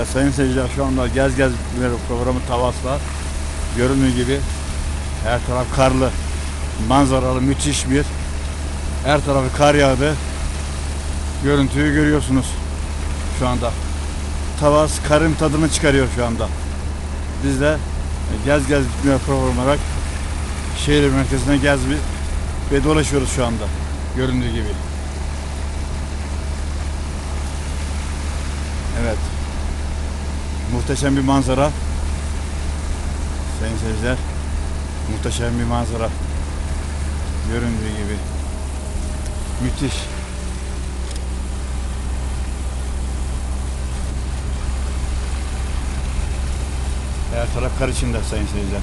Evet sayın seyirciler şu anda Gez Gez programı Tavas'la göründüğü gibi her taraf karlı, manzaralı, müthiş bir her tarafı kar yağdı. Görüntüyü görüyorsunuz şu anda. Tavas karın tadını çıkarıyor şu anda. Biz de Gez Gez programı olarak şehir merkezine gez ve dolaşıyoruz şu anda. Göründüğü gibi. Evet. Muhteşem bir manzara. Sayın seyirciler. Muhteşem bir manzara. Göründüğü gibi. Müthiş. Her taraf kar içinde sayın seyirciler.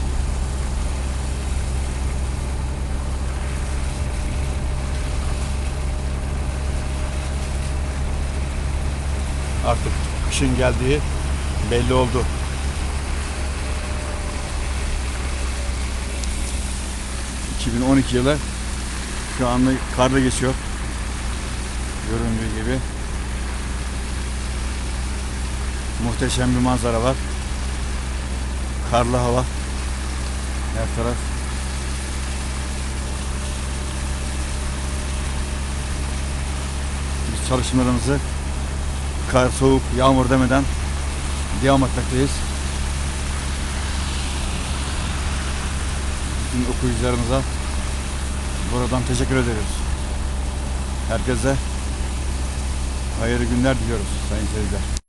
Artık kışın geldiği belli oldu. ...2012 yılı... ...şu anda karda geçiyor. Göründüğü gibi. Muhteşem bir manzara var. Karlı hava. Her taraf. Çalışmalarımızı kar, soğuk, yağmur demeden devam etmekteyiz. Bütün okuyucularımıza buradan teşekkür ediyoruz. Herkese hayırlı günler diliyoruz sayın seyirciler.